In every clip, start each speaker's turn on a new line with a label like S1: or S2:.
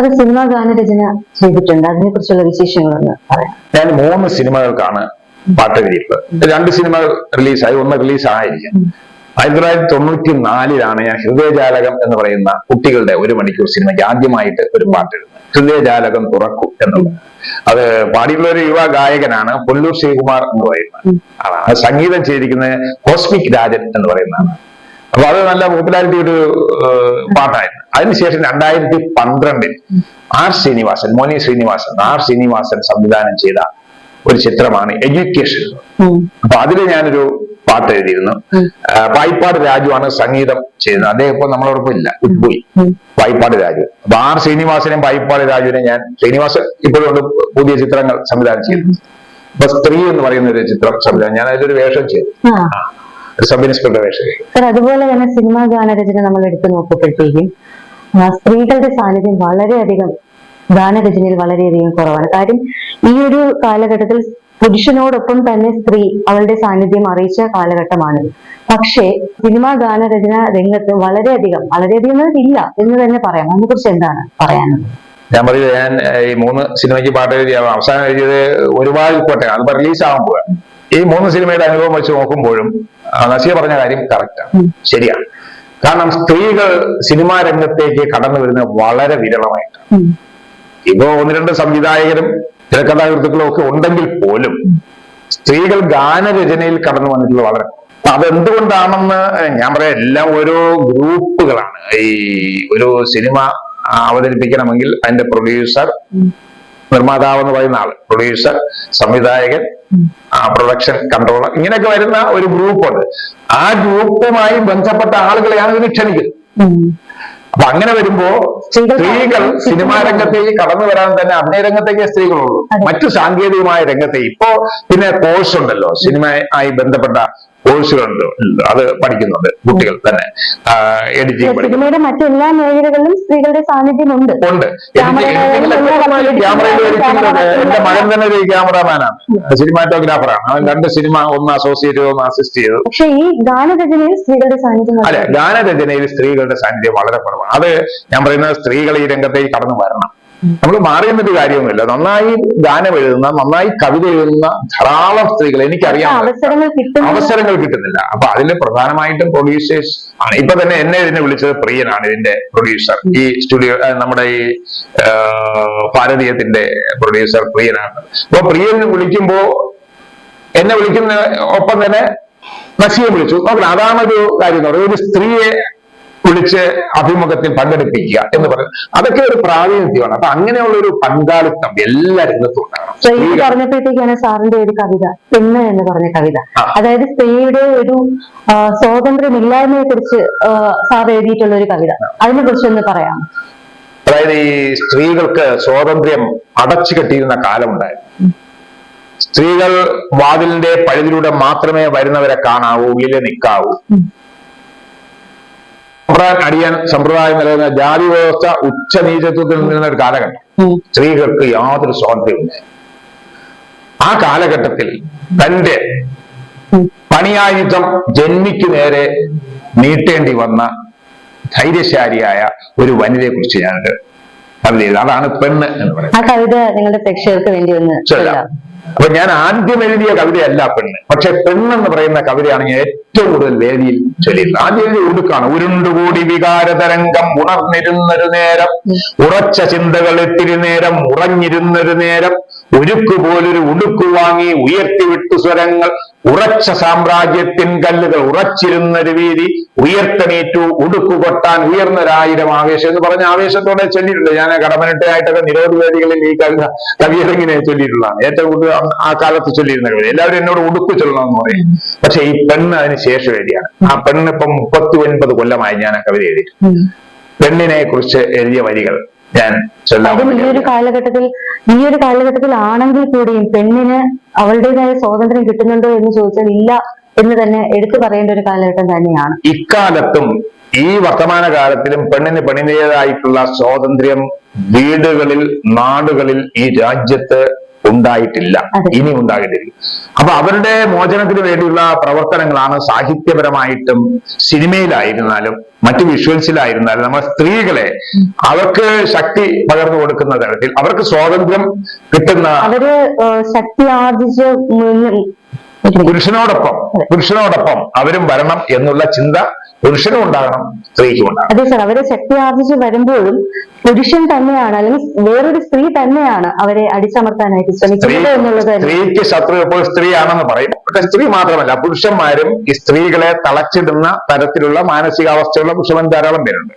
S1: അത് സിനിമാ ഗാനരചന ചെയ്തിട്ടുണ്ട്. അതിനെ കുറിച്ചുള്ള വിശേഷങ്ങളൊന്ന് പറയാം.
S2: ഞാൻ മൂന്ന് സിനിമകൾക്കാണ് പാട്ട് എഴുതിയിട്ടുള്ളത്. രണ്ട് സിനിമകൾ റിലീസായി. ഒന്ന് റിലീസ് ആയിരിക്കും ആയിരത്തി തൊള്ളായിരത്തി തൊണ്ണൂറ്റി നാലിലാണ് ഞാൻ ഹൃദയജാലകം എന്ന് പറയുന്ന കുട്ടികളുടെ ഒരു മണിക്കൂർ സിനിമയ്ക്ക് ആദ്യമായിട്ട് ഒരു പാട്ട് എഴുതുന്നത്. ഹൃദയജാലകം തുറക്കൂ എന്നുള്ളത്. അത് പാടിയിട്ടുള്ള ഒരു യുവ ഗായകനാണ് പൊല്ലൂർ ശ്രീകുമാർ എന്ന് പറയുന്ന ആളാണ്. സംഗീതം ചെയ്തിരിക്കുന്നത് കോസ്മിക് രാജൻ എന്ന് പറയുന്നതാണ് അപ്പൊ അത് നല്ല പോപ്പുലാരിറ്റി ഒരു പാട്ടായിരുന്നു. അതിനുശേഷം രണ്ടായിരത്തി പന്ത്രണ്ടിൽ ആർ ശ്രീനിവാസൻ മോനി ശ്രീനിവാസൻ ആർ ശ്രീനിവാസൻ സംവിധാനം ചെയ്ത ഒരു ചിത്രമാണ് എഡ്യൂക്കേഷൻ. അപ്പൊ അതിൽ ഞാനൊരു പാട്ട് എഴുതിയിരുന്നു. പായിപ്പാട് രാജുവാണ് സംഗീതം ചെയ്യുന്നത്. അദ്ദേഹം ഇപ്പൊ നമ്മളോടൊപ്പം ഇല്ല.
S1: ഉം.
S2: പായിപ്പാട് രാജു. അപ്പൊ ആർ ശ്രീനിവാസനെയും പായിപ്പാട് രാജുവിനെ ഞാൻ ശ്രീനിവാസൻ ഇപ്പോഴും പുതിയ ചിത്രങ്ങൾ സംവിധാനം ചെയ്യുന്നു അപ്പൊ സ്ത്രീ എന്ന് പറയുന്ന ഒരു ചിത്രം സംവിധാനം. ഞാൻ അതിലൊരു വേഷം ചെയ്തു. സബ് ഇൻസ്പെക്ടർ
S1: സർ അതുപോലെ തന്നെ സിനിമാ ഗാനരചന നമ്മൾ എടുത്തു നോക്കുമ്പോഴത്തേക്കും സ്ത്രീകളുടെ സാന്നിധ്യം വളരെയധികം ഗാനരചനയിൽ വളരെയധികം കുറവാണ്. കാര്യം ഈ ഒരു കാലഘട്ടത്തിൽ പുരുഷനോടൊപ്പം തന്നെ സ്ത്രീ അവളുടെ സാന്നിധ്യം അറിയിച്ച കാലഘട്ടമാണ്. പക്ഷേ സിനിമാ ഗാനരചന രംഗത്ത് വളരെയധികം വളരെയധികം ഇല്ല എന്ന് തന്നെ പറയാം. അതിനെക്കുറിച്ച് എന്താണ് പറയാനുള്ളത്?
S2: ഞാൻ പറയുക ഞാൻ ഈ മൂന്ന് സിനിമയ്ക്ക് പാട്ട് എഴുതിയ അവസാനം എഴുതിയത് ഒരുപാട് കോട്ടെ അത് റിലീസ് ആകുമ്പോഴാണ് ഈ മൂന്ന് സിനിമയുടെ അനുഭവം വെച്ച് നോക്കുമ്പോഴും ആ, നസീർ പറഞ്ഞ കാര്യം കറക്റ്റാണ് ശരിയാണ് കാരണം സ്ത്രീകൾ സിനിമാ രംഗത്തേക്ക് കടന്നു വരുന്നത് വളരെ വിരളമായിട്ടാണ്. ഇപ്പോ ഒന്ന് രണ്ട് സംവിധായകരും തിരക്കഥാകൃത്തുക്കളും ഒക്കെ ഉണ്ടെങ്കിൽ പോലും സ്ത്രീകൾ ഗാനരചനയിൽ കടന്നു വന്നിട്ടുള്ളത് വളരെ അതെന്തുകൊണ്ടാണെന്ന് ഞാൻ പറയാം എല്ലാം ഓരോ ഗ്രൂപ്പുകളാണ്. ഈ ഒരു സിനിമ അവതരിപ്പിക്കണമെങ്കിൽ അതിന്റെ പ്രൊഡ്യൂസർ നിർമ്മാതാവ് എന്ന് പറയുന്ന ആൾ. പ്രൊഡ്യൂസർ സംവിധായകൻ പ്രൊഡക്ഷൻ കൺട്രോളർ ഇങ്ങനെയൊക്കെ വരുന്ന ഒരു ഗ്രൂപ്പുണ്ട് ആ ഗ്രൂപ്പുമായി ബന്ധപ്പെട്ട ആളുകളെയാണ് ഇതിന് ക്ഷണിക്കുന്നത് അപ്പൊ അങ്ങനെ വരുമ്പോ
S1: സ്ത്രീകൾ
S2: സിനിമാ രംഗത്തേക്ക് കടന്നു വരാൻ തന്നെ അഭിനയ രംഗത്തേക്ക് സ്ത്രീകളുള്ളൂ. മറ്റു സാങ്കേതികമായ രംഗത്തെ. ഇപ്പോ പിന്നെ കോഴ്സ് ഉണ്ടല്ലോ. സിനിമ ആയി ബന്ധപ്പെട്ട കോഴ്സുകളുണ്ട്. അത് പഠിക്കുന്നുണ്ട് കുട്ടികൾ തന്നെ. എഡിറ്റിംഗ് പഠിക്കുന്നു.
S1: സിനിമയുടെ മറ്റെല്ലാ മേഖലകളിലും സ്ത്രീകളുടെ സാന്നിധ്യം
S2: ഉണ്ട്.
S1: ഉണ്ട്.
S2: എന്റെ മകൻ തന്നെ ഒരു ക്യാമറാമാനാണ് സിനിമാറ്റോഗ്രാഫറാണ് അവൻ രണ്ട് സിനിമ ഒന്ന് അസോസിയേറ്റ് ഒന്ന് അസിസ്റ്റ് ചെയ്തു.
S1: പക്ഷെ ഈ ഗാനരചനയിൽ സ്ത്രീകളുടെ സാന്നിധ്യം
S2: അല്ലെ ഗാനരചനയിൽ സ്ത്രീകളുടെ സാന്നിധ്യം വളരെ കുറവാണ്. അത് ഞാൻ പറയുന്നത് സ്ത്രീകൾ ഈ രംഗത്തേക്ക് കടന്നു വരണം. നമ്മൾ മാറിയെന്നൊരു കാര്യമൊന്നുമില്ല. നന്നായി ഗാനം എഴുതുന്ന നന്നായി കവിത എഴുതുന്ന ധാരാളം സ്ത്രീകൾ എനിക്കറിയാം.
S1: അവസരങ്ങൾ കിട്ടുന്ന
S2: അവസരങ്ങൾ കിട്ടുന്നില്ല. അപ്പൊ അതിൽ പ്രധാനമായിട്ടും പ്രൊഡ്യൂസേഴ്സ് ആണ്. ഇപ്പൊ തന്നെ എന്നെ ഇതിനെ വിളിച്ചത് പ്രിയനാണ് ഇതിന്റെ പ്രൊഡ്യൂസർ ഈ സ്റ്റുഡിയോ നമ്മുടെ ഈ ഭാരതീയത്തിന്റെ പ്രൊഡ്യൂസർ പ്രിയനാണ്. അപ്പൊ പ്രിയനെ വിളിക്കുമ്പോ എന്നെ വിളിക്കുന്ന ഒപ്പം തന്നെ നസിയെ വിളിച്ചു. നോക്കണം അതാണ് ഒരു കാര്യം എന്ന് പറയുന്നത്. ഒരു സ്ത്രീയെ വിളിച്ച് അഭിമുഖത്തിൽ പങ്കെടുപ്പിക്കുക എന്ന് പറയുന്നത് അതൊക്കെ ഒരു പ്രാതിനിധ്യമാണ് അപ്പൊ അങ്ങനെയുള്ള ഒരു പങ്കാളിത്തം എല്ലാ രംഗത്തും ഉണ്ടാകണം.
S1: പറഞ്ഞപ്പോഴത്തേക്കാണ് സാറിന്റെ ഒരു കവിത പെണ്ണ് എന്ന് പറഞ്ഞ കവിത. അതായത് സ്ത്രീയുടെ ഒരു സ്വാതന്ത്ര്യമില്ലായ്മയെ കുറിച്ച് സാർ എഴുതിയിട്ടുള്ള ഒരു കവിത. അതിനെ കുറിച്ച് ഒന്ന് പറയാം
S2: അതായത് ഈ സ്ത്രീകൾക്ക് സ്വാതന്ത്ര്യം അടച്ചു കെട്ടിയിരുന്ന കാലമുണ്ടായിരുന്നു. സ്ത്രീകൾ വാതിലിന്റെ പഴുതിലൂടെ മാത്രമേ വരുന്നവരെ കാണാവൂ ഉള്ളിലെ നിൽക്കാവൂ. സമ്പ്രദായം അടിയാൻ സമ്പ്രദായം നിലനിന്ന ജാതി വ്യവസ്ഥ ഉച്ചനീചത്വത്തിൽ നിന്ന ഒരു കാലഘട്ടം. സ്ത്രീകൾക്ക് യാതൊരു സ്വാതന്ത്ര്യമില്ല ആ കാലഘട്ടത്തിൽ തന്റെ. പണിയായുധം ജന്മിക്ക് നേരെ നീട്ടേണ്ടി വന്ന ധൈര്യശാലിയായ ഒരു വനിതയെ കുറിച്ച് ഞാൻ കവിത അതാണ് പെണ്ണ് എന്ന് പറയുന്നത്.
S1: ആ കവിത നിങ്ങളുടെ പ്രേക്ഷകർക്ക് വേണ്ടി ഒന്ന്.
S2: അപ്പൊ ഞാൻ ആദ്യം എഴുതിയ കവിതയല്ല പെണ്ണ്. പക്ഷെ പെണ്ണെന്ന് പറയുന്ന കവിതയാണ് ഞാൻ ഏറ്റവും കൂടുതൽ വേദിയിൽ ചൊല്ലിയത്. ആദ്യം എഴുതിയ ഉടുക്കാണ്. ഉരുണ്ടുകൂടി വികാരതരംഗം ഉണർന്നിരുന്നൊരു നേരം ഉറച്ച ചിന്തകൾ ഇത്തിരി നേരം ഉറഞ്ഞിരുന്നൊരു നേരം ഉരുക്കു പോലൊരു ഉടുക്കു വാങ്ങി ഉയർത്തിവിട്ടു സ്വരങ്ങൾ. ഉറച്ച സാമ്രാജ്യത്തിൻ കല്ലുകൾ ഉറച്ചിരുന്നൊരു വീതി. ഉയർത്തണീറ്റു ഉടുക്കു കൊട്ടാൻ ഉയർന്നൊരായിരം ആവേശം എന്ന് പറഞ്ഞ ആവേശത്തോടെ ചൊല്ലിയിട്ടുണ്ട്. ഞാൻ കടമനിട്ടയായിട്ടൊക്കെ നിരവധി വേദികളിൽ ഈ കവിത കവിയരങ്ങിനെ ചൊല്ലിയിട്ടുള്ളതാണ്. ഏറ്റവും കൂടുതൽ ആ കാലത്ത് ചൊല്ലിയിരുന്ന കവിത. എല്ലാവരും എന്നോട് ഉടുക്കു ചൊല്ലണം എന്ന് പറയും. പക്ഷെ ഈ പെണ്ണ് അതിന് ശേഷം എഴുതിയാണ് ആ പെണ്ണിപ്പം മുപ്പത്തി ഒൻപത് കൊല്ലമായി ഞാൻ ആ കവിത
S1: എഴുതിയിട്ടുണ്ട്.
S2: പെണ്ണിനെ കുറിച്ച് എഴുതിയ വരികൾ. ഞാൻ
S1: അതും ഈ ഒരു കാലഘട്ടത്തിൽ ഈ ഒരു കാലഘട്ടത്തിൽ ആണെങ്കിൽ കൂടിയും പെണ്ണിന് അവളുടേതായ സ്വാതന്ത്ര്യം കിട്ടുന്നുണ്ടോ എന്ന് ചോദിച്ചാൽ ഇല്ല എന്ന് തന്നെ എടുത്തു പറയേണ്ട ഒരു കാലഘട്ടം തന്നെയാണ്.
S2: ഇക്കാലത്തും ഈ വർത്തമാന കാലത്തിലും പെണ്ണിന് പെണ്ണിന്റെതായിട്ടുള്ള സ്വാതന്ത്ര്യം വീടുകളിൽ നാടുകളിൽ ഈ രാജ്യത്ത് ഉണ്ടായിട്ടില്ല. ഇനി ഉണ്ടാകില്ല അപ്പൊ അവരുടെ മോചനത്തിന് വേണ്ടിയുള്ള പ്രവർത്തനങ്ങളാണ് സാഹിത്യപരമായിട്ടും സിനിമയിലായിരുന്നാലും മറ്റു വിഷ്വൽസിലായിരുന്നാലും നമ്മുടെ സ്ത്രീകളെ അവർക്ക് ശക്തി പകർന്നു കൊടുക്കുന്ന തരത്തിൽ അവർക്ക് സ്വാതന്ത്ര്യം കിട്ടുന്ന
S1: അവർ ശക്തി ആർജിച്ച്.
S2: പുരുഷനോടൊപ്പം പുരുഷനോടൊപ്പം അവരും വരണം എന്നുള്ള ചിന്ത പുരുഷനും ഉണ്ടാകണം സ്ത്രീക്കും ഉണ്ടാകണം.
S1: അതെ സാർ അവരെ ശക്തി ആർജിച്ച് വരുമ്പോഴും പുരുഷൻ തന്നെയാണ് അല്ലെങ്കിൽ വേറൊരു സ്ത്രീ തന്നെയാണ് അവരെ അടിച്ചമർത്താനായിട്ട് ശ്രമിക്കുന്നത് എന്നുള്ളത്
S2: സ്ത്രീക്ക് ശത്രു എപ്പോൾ സ്ത്രീയാണെന്ന് പറയും. പക്ഷെ സ്ത്രീ മാത്രമല്ല പുരുഷന്മാരും ഈ സ്ത്രീകളെ തളച്ചിടുന്ന തരത്തിലുള്ള മാനസികാവസ്ഥയുള്ള പുരുഷന്മാർ ധാരാളം പേരുണ്ട്.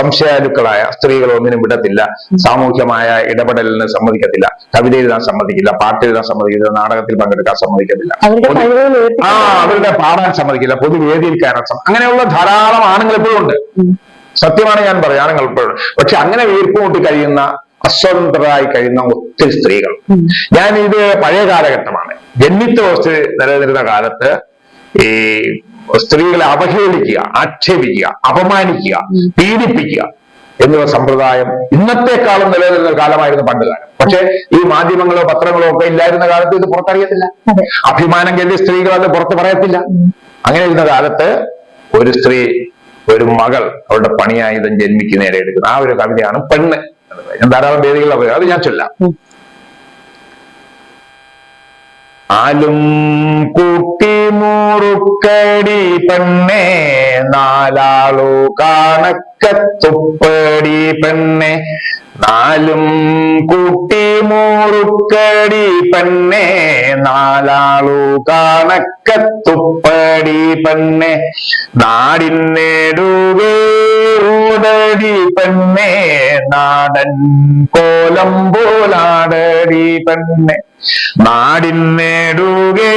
S2: സംശയാലുക്കളായ സ്ത്രീകൾ ഒന്നിനും വിടത്തില്ല. സാമൂഹ്യമായ ഇടപെടലിന് സമ്മതിക്കത്തില്ല. കവിത എഴുതാൻ സമ്മതിക്കില്ല. പാട്ട് എഴുതാൻ സമ്മതിക്കില്ല നാടകത്തിൽ പങ്കെടുക്കാൻ സമ്മതിക്കത്തില്ല. ആ അവരുടെ പാടാൻ സമ്മതിക്കില്ല. പൊതുവേദിയിൽ കയറാൻ സമ്മതി അങ്ങനെയുള്ള ധാരാളം ആണുങ്ങൾ എപ്പോഴും ഉണ്ട്. സത്യമാണ് ഞാൻ പറയുക ആണുങ്ങൾ എപ്പോഴും പക്ഷെ അങ്ങനെ വീർപ്പുമുട്ടി കഴിയുന്ന അസ്വതന്ത്രരായി കഴിയുന്ന ഒത്തിരി സ്ത്രീകൾ. ഞാൻ ഇത് പഴയ കാലഘട്ടമാണ്. ജന്മിത്ത വ്യവസ്ഥ നിലനിന്നിരുന്ന കാലത്ത് ഈ സ്ത്രീകളെ അവഹേളിക്കുക ആക്ഷേപിക്കുക അപമാനിക്കുക പീഡിപ്പിക്കുക എന്നുള്ള സമ്പ്രദായം ഇന്നത്തെക്കാളും നിലനിൽക്കുന്ന കാലമായിരുന്നു പണ്ട് കാലം. പക്ഷെ ഈ മാധ്യമങ്ങളോ പത്രങ്ങളോ ഒക്കെ ഇല്ലായിരുന്ന കാലത്ത് ഇത് പുറത്തറിയത്തില്ല. അഭിമാനം കരുതി സ്ത്രീകൾ അത് പുറത്ത് പറയത്തില്ല. അങ്ങനെ ഇരുന്ന കാലത്ത് ഒരു സ്ത്രീ ഒരു മകൾ അവളുടെ പണിയായുധം ജന്മിക്ക് നേരെ എടുക്കുന്ന ആ ഒരു കവിതയാണ് പെണ്ണ്. ഞാൻ ധാരാളം വേദികളിൽ പറയാം അത് ഞാൻ ചൊല്ലാം ും. ആലും കൂട്ടി മൂറുക്കടി പെണ്ണേ നാലാളു കാണക്കത്തുപ്പടി പെണ്ണെ നാലും കൂട്ടി മൂറുക്കടി പെണ്ണെ നാലാളു കാണക്കത്തുപ്പടി പെണ്ണെ. നാടിൻ ഓടടി പെണ്ണെ നാടൻ കോലം പോലാടടി പെണ്ണെ. നാടിനേടുകേ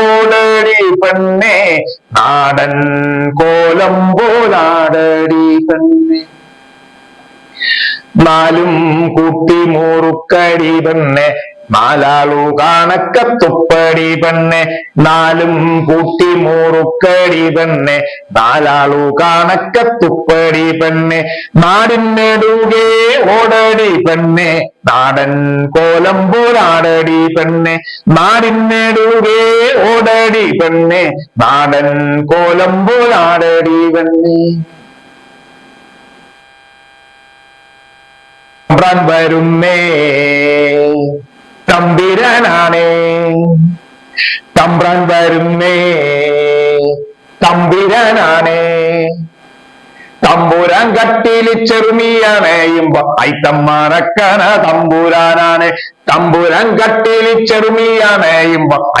S2: ഓടടി പെണ്ണെ നാടൻ കോലം പോലാടടി പെണ്ണെ. നാലും കൂട്ടി മൂറുക്കടി പെണ്ണെ നാലാളു കാണക്കത്തുപ്പടി പെണ്ണെ നാലും കൂട്ടി മൂറുക്കടി പെണ്ണെ നാലാളു കാണക്കത്തുപ്പടി പെണ്ണെ നാടിനെടുകെ ഓടടി പെണ്ണെ നാടൻ കോലം പോലാടടി പെണ്ണെ നാടിനെടുകെ ഓടടി പെണ്ണെ നാടൻ കോലം പോലാടടി പെണ്ണെ. തമ്പ്രാൻ വരുന്നേ. തമ്പിരാനാണേ. തമ്പ്രാൻ വരുന്നേ. തമ്പിരാനാണേ. തമ്പുരാൻ കട്ടിൽ ഐത്തം മറക്കണ തമ്പുരാനാണ്. തമ്പുരാൻ കട്ടിൽ ചെറുമിയാണ്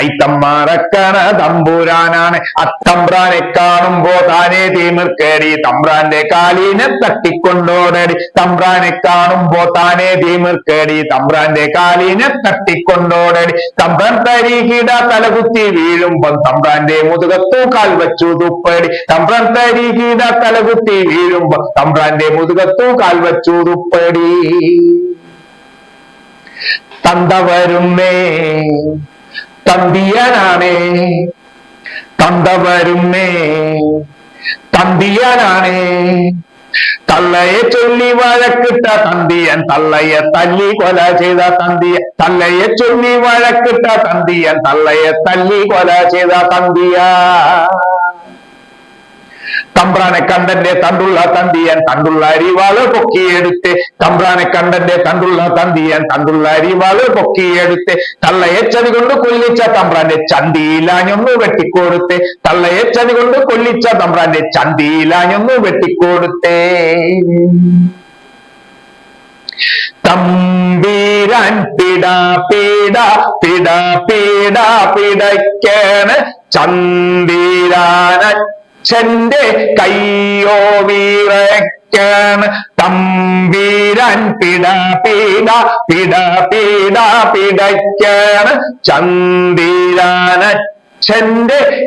S2: ഐത്തമ്മാറക്കന തമ്പുരാനാണ്. അത്തമ്പ്രാനെ കാണുമ്പോ താനേ തീമിർക്കേടി തമ്പ്രാന്റെ കാലിനെ തട്ടിക്കൊണ്ടോടടി. തമ്പ്രാനെ കാണുമ്പോ താനേ തീമിർക്കേടി തമ്പ്രാന്റെ കാലിനെ തട്ടിക്കൊണ്ടോടടി. തമ്പ്രാൻ തരികിട തലകുത്തി വീഴുമ്പം തമ്പ്രാന്റെ മുതുകത്തു കാൽ വച്ചു തുപ്പടി. തമ്പ്രാൻ തരികിട തലകുത്തി വീഴുമ്പം തമ്പ്രാന്റെ മുതുകത്തു കാൽ വച്ചു തുപ്പടി. തന്ത വരുന്നേ തന്തിയനാണേ തന്ത വരുന്നേ തന്തിയനാണേ തള്ളയെ ചൊല്ലി വഴക്കിട്ട തന്തിയൻ തള്ളയെ തല്ലി കൊല ചെയ്ത തന്തിയ തള്ളയെ ചൊല്ലി വഴക്കിട്ട തന്തിയൻ തള്ളയെ തല്ലി കൊല ചെയ്ത തന്തിയ തമ്പ്രാനെ കണ്ടന്റെ തണ്ടുള്ള തന്തിയൻ തണ്ടുള്ള അരിവാൾ പൊക്കിയെടുത്ത് തമ്പ്രാനെ കണ്ടന്റെ തണ്ടുള്ള തന്തിയൻ തണ്ടുള്ള അരിവാൾ പൊക്കിയെടുത്ത് തള്ളയെ ചതി കൊണ്ട് കൊല്ലിച്ച തമ്പ്രാന്റെ ചന്തിയിലാഞ്ഞൊന്ന് വെട്ടിക്കൊടുത്ത് തള്ളയെ ചതി കൊണ്ട് കൊല്ലിച്ച തമ്പ്രാന്റെ ചന്തിയിലാഞ്ഞൊന്ന് വെട്ടിക്കൊടുത്തേ. തമ്പീരാൻ പിട പിട പിട പീട പിടയ്ക്കാണ് ചന്ദീരാനച്ഛന്റെ കയ്യോ വീറയ്ക്കാണ് തമ്പീരൻ പിട പീട പിട പീട പിടയ്ക്കാണ് ചന്ദീരാനച്ഛന്റെ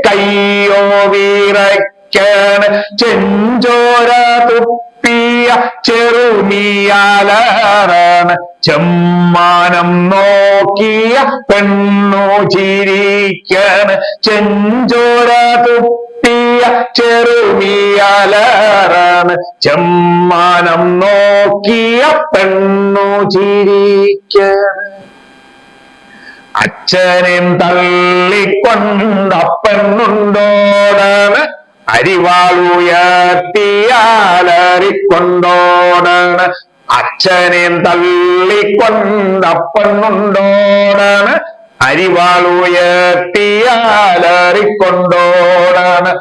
S2: കയ്യോ വീറക്കാണ് ചെഞ്ചോര തുപ്പിയ ചെറുമിയാലാണ് ചെമ്മാനം നോക്കിയ പെണ്ണു ചിരിക്കാണ് ചെഞ്ചോര തുപ്പിയ ചെറുമിയാലാണ് ചെമ്മാനം നോക്കിയ പെണ്ണു ചിരിക്കാണ് അച്ഛനെയും തള്ളിക്കൊണ്ടപ്പനുണ്ടോടാണ് അരിവാളുയർത്തിയാലറിക്കൊണ്ടോടാണ് അച്ഛനെയും തള്ളിക്കൊണ്ടപ്പനുണ്ടോടാണ് അരിവാളുയർത്തിയാലറിക്കൊണ്ടോടാണ്.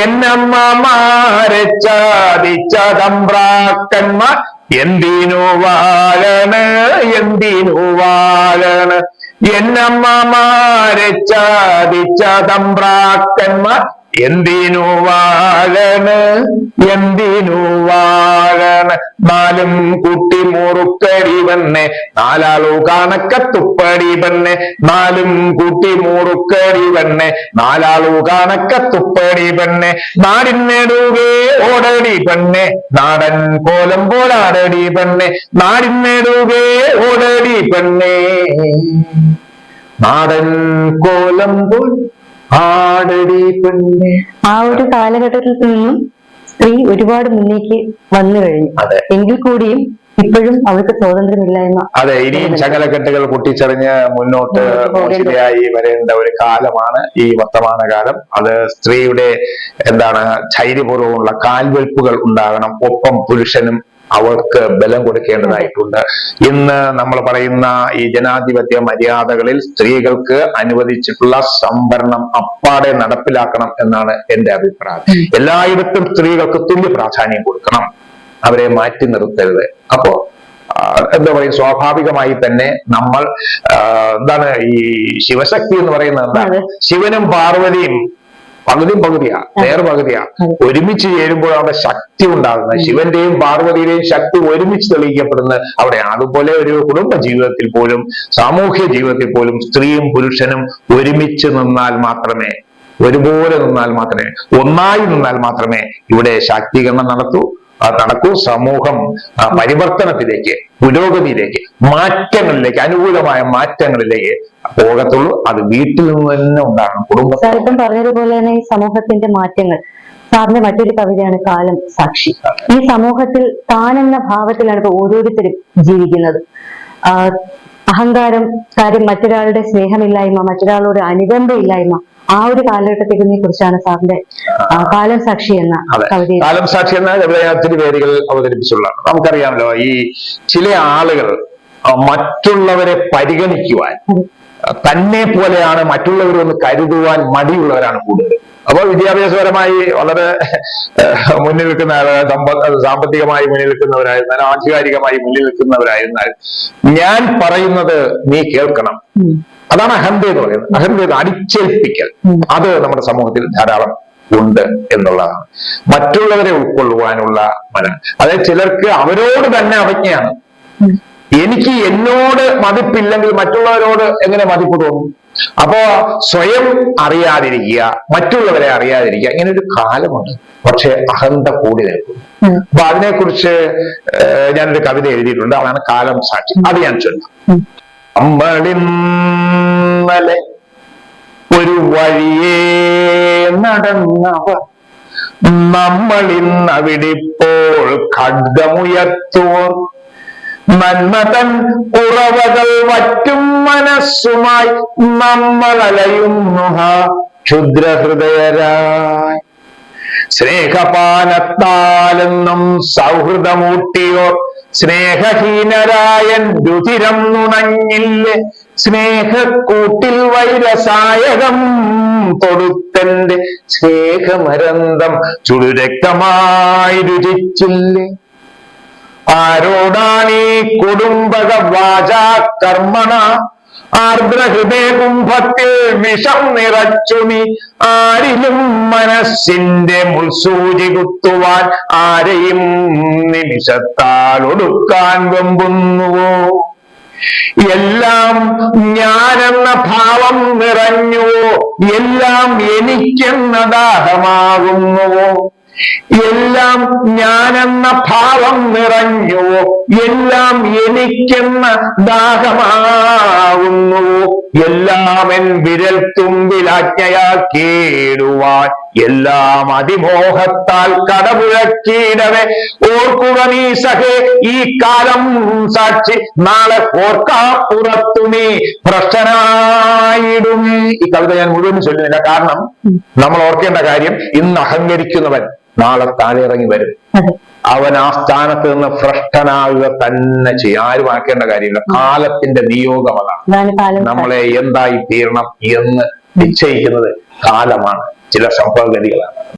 S2: എന്നമ്മമാരെ ചാതിച്ചതമ്പ്രാക്കന്മാർ എന്തിനു വാലണ്? എന്തിനു വാലണ്? എന്നമ്മമാരെ ചാദിച്ച തമ്പ്രാക്കന്മാർ എന്തിനു വാഴണ് എന്തിനു വാഴണ് നാലും കുട്ടി മുറുക്കടി വന്നെ. നാലാളു കണക്കത്തുപ്പടി വന്നെ. നാലും കുട്ടി മുറുക്കടി വന്നെ. നാലാളു കണക്കത്തുപ്പടി വന്നെ. നാടിനെടുകെ ഓടടി പെണ്ണെ നാടൻ കോലം പോലാടടി പെണ്ണെ നാടിനെടുകെ ഓടടി പെണ്ണെ നാടൻ കോലം പോൽ ആടടി പെണ്ണെ.
S1: ആ ഒരു കാലഘട്ടത്തിൽ നിന്നും സ്ത്രീ ഒരുപാട് മുന്നേക്ക് വന്നു കഴിഞ്ഞു. എങ്കിൽ കൂടിയും ഇപ്പോഴും അവർക്ക് സ്വാതന്ത്ര്യമില്ലായ്മ
S2: അതെ ഇനിയും ചങ്ങലക്കെട്ടുകൾ പൊട്ടിച്ചെറിഞ്ഞ് മുന്നോട്ട് മോചിതയായി വരേണ്ട ഒരു കാലമാണ് ഈ വർത്തമാനകാലം അത് സ്ത്രീയുടെ എന്താണ് ധൈര്യപൂർവമുള്ള കാൽവെൽപ്പുകൾ ഉണ്ടാകണം. ഒപ്പം പുരുഷനും അവർക്ക് ബലം കൊടുക്കേണ്ടതായിട്ടുണ്ട്. ഇന്ന് നമ്മൾ പറയുന്ന ഈ ജനാധിപത്യ മര്യാദകളിൽ സ്ത്രീകൾക്ക് അനുവദിച്ചിട്ടുള്ള സംവരണം അപ്പാടെ നടപ്പിലാക്കണം എന്നാണ് എന്റെ അഭിപ്രായം. എല്ലായിടത്തും സ്ത്രീകൾക്ക് തുല്യ പ്രാധാന്യം കൊടുക്കണം. അവരെ മാറ്റി നിർത്തരുത്. അപ്പോ എന്താ പറയുക സ്വാഭാവികമായി തന്നെ നമ്മൾ എന്താണ് ഈ ശിവശക്തി എന്ന് പറയുന്നത് എന്താണ് ശിവനും പാർവതിയും പകുതിയും പകുതിയാണ്
S1: നേർപകുതിയാണ്
S2: ഒരുമിച്ച് ചേരുമ്പോൾ അവിടെ ശക്തി ഉണ്ടാകുന്നത്. ശിവന്റെയും പാർവതിയുടെയും ശക്തി ഒരുമിച്ച് തെളിയിക്കപ്പെടുന്നത് അവിടെയാണ്. അതുപോലെ ഒരു കുടുംബ ജീവിതത്തിൽ പോലും സാമൂഹ്യ ജീവിതത്തിൽ പോലും സ്ത്രീയും പുരുഷനും ഒരുമിച്ച് നിന്നാൽ മാത്രമേ ഒരുപോലെ നിന്നാൽ മാത്രമേ ഒന്നായി നിന്നാൽ മാത്രമേ ഇവിടെ ശാക്തീകരണം നടത്തൂ. നടക്കൂ സമൂഹം പരിവർത്തനത്തിലേക്ക് പുരോഗതിയിലേക്ക് മാറ്റങ്ങളിലേക്ക് അനുകൂലമായ മാറ്റങ്ങളിലേക്ക് പോകത്തുള്ളൂ. അത് വീട്ടിൽ നിന്ന് തന്നെ ഉണ്ടാകണം. കുടുംബം
S1: സാറിപ്പം പറഞ്ഞതുപോലെ തന്നെ ഈ സമൂഹത്തിന്റെ മാറ്റങ്ങൾ. സാറിന്റെ മറ്റൊരു കവിതയാണ് കാലം സാക്ഷി. ഈ സമൂഹത്തിൽ താനെന്ന ഭാവത്തിലാണ് ഇപ്പൊ ഓരോരുത്തരും ജീവിക്കുന്നത്. അഹങ്കാരം കാര്യം മറ്റൊരാളുടെ സ്നേഹമില്ലായ്മ മറ്റൊരാളോട് അനുകമ്പയില്ലായ്മ ആ ഒരു കാലഘട്ടത്തിനെ കുറിച്ചാണ് സാറിന്റെ കാലം സാക്ഷി എന്ന കവിത
S2: കാലം സാക്ഷി എന്ന കവിത ഒത്തിരി പേരുകൾ അവതരിപ്പിച്ചുള്ളതാണ് നമുക്കറിയാമല്ലോ ഈ ചില ആളുകൾ മറ്റുള്ളവരെ പരിഗണിക്കുവാൻ തന്നെ പോലെയാണ് മറ്റുള്ളവരൊന്ന് കരുതുവാൻ മടിയുള്ളവരാണ് കൂടുതൽ. അപ്പോൾ വിദ്യാഭ്യാസപരമായി വളരെ മുന്നിൽ നിൽക്കുന്ന സാമ്പത്തികമായി മുന്നിൽ നിൽക്കുന്നവരായിരുന്നാൽ ആധികാരികമായി മുന്നിൽ നിൽക്കുന്നവരായിരുന്നാൽ ഞാൻ പറയുന്നത് നീ കേൾക്കണം. അതാണ് അഹന്ത എന്ന് പറയുന്നത്. അഹന്ത എന്ന് അടിച്ചേൽപ്പിക്കൽ. അത് നമ്മുടെ സമൂഹത്തിൽ ധാരാളം ഉണ്ട് എന്നുള്ളതാണ്. മറ്റുള്ളവരെ ഉൾക്കൊള്ളുവാനുള്ള മന അതായത് ചിലർക്ക് അവരോട് തന്നെ അവജ്ഞയാണ് എനിക്ക് എന്നോട് മതിപ്പില്ലെങ്കിൽ മറ്റുള്ളവരോട് എങ്ങനെ മതിപ്പ് തോന്നും? അപ്പോ സ്വയം അറിയാതിരിക്കുക മറ്റുള്ളവരെ അറിയാതിരിക്കുക ഇങ്ങനെ ഒരു കാലമുണ്ട്. പക്ഷെ അഹന്ത കൂടി നിൽക്കും അപ്പൊ അതിനെക്കുറിച്ച് ഞാനൊരു കവിത എഴുതിയിട്ടുണ്ട്. അതാണ് കാലം സാക്ഷി. അത് ഞാൻ ചൊല്ലാം. അമ്പളിന്നലെ ഒരു വഴിയേ നടന്നവർ. നമ്മളിന്നവിടിപ്പോൾ ഖഡ്ഗമുയർത്തുവോർ. നന്മതൻ ഉറവകൾ വറ്റും മനസ്സുമായി നമ്മൾ അലയുന്നു ക്ഷുദ്രഹൃദയരായി. സ്നേഹപാനത്താലെന്നും സൗഹൃദമൂട്ടിയോർ സ്നേഹഹീനരായൻ രുചിരം നുണഞ്ഞില്ലേ. സ്നേഹക്കൂട്ടിൽ വൈരസായകം തൊടുത്തന്റെ സ്നേഹമരന്തം ചുടുരക്തമായി രുചിച്ചില്ലേ. ആരോടാണീ കുടുംബക വാചാ കർമ്മണ ആർദ്രഹൃദയ കുംഭത്തിൽ വിഷം നിറച്ചു നീ. ആരിലും മനസ്സിന്റെ മുൾസൂചി കുത്തുവാൻ ആരെയും നിമിഷത്താൽ ഒടുക്കാൻ വെമ്പുന്നുവോ? എല്ലാം ഞാനെന്ന ഭാവം നിറഞ്ഞുവോ? എല്ലാം എനിക്കെന്ന ദാഹമാകുന്നുവോ? എല്ലാം ഞാനെന്ന ഭാവം നിറഞ്ഞുവോ എല്ലാം എനിക്കെന്ന ദാഹമാകുന്നു എല്ലാം എൻ വിരൽ തുമ്പിലാജ്ഞയാക്കിയിടുവാൻ എല്ലാം അതിമോഹത്താൽ കടപുഴക്കിയിടവേ. ഓർക്കുക നീ സഹേ ഈ കാലം സാക്ഷി. നാളെ ഓർക്കാപ്പുറത്തു നീ ഭ്രഷ്ടനായിടും. ഈ കവിത ഞാൻ മുഴുവൻ ചൊല്ലുന്നില്ല. കാരണം നമ്മൾ ഓർക്കേണ്ട കാര്യം ഇന്ന് അഹങ്കരിക്കുന്നവൻ നാളെ താനിറങ്ങി ഇറങ്ങി വരും അവൻ ആ സ്ഥാനത്ത് നിന്ന് ഭ്രഷ്ടനാകുക തന്നെ ചെയ്യും. ആരും ആക്കേണ്ട കാര്യമില്ല. കാലത്തിന്റെ നിയോഗം അതാണ്. നമ്മളെ എന്തായി തീരണം എന്ന് നിശ്ചയിക്കുന്നത് കാലമാണ്. ചില സംഭവഗതികളാണ്.